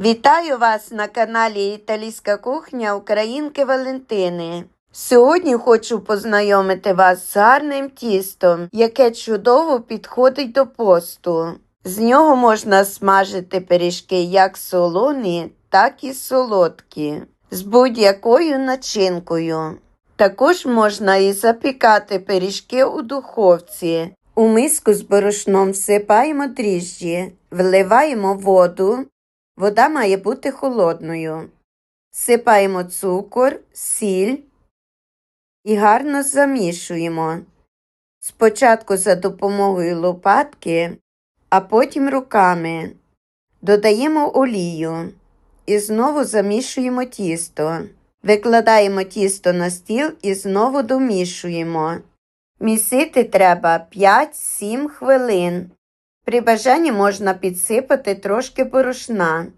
Вітаю вас на каналі Італійська кухня Українки Валентини. Сьогодні хочу познайомити вас з гарним тістом, яке чудово підходить до посту. З нього можна смажити пиріжки як солоні, так і солодкі, з будь-якою начинкою. Також можна і запікати пиріжки у духовці. У миску з борошном всипаємо дріжджі, вливаємо воду. Вода має бути холодною. Сипаємо цукор, сіль і гарно замішуємо. Спочатку за допомогою лопатки, а потім руками. Додаємо олію і знову замішуємо тісто. Викладаємо тісто на стіл і знову домішуємо. Місити треба 5-7 хвилин. При бажанні можна підсипати трошки борошна.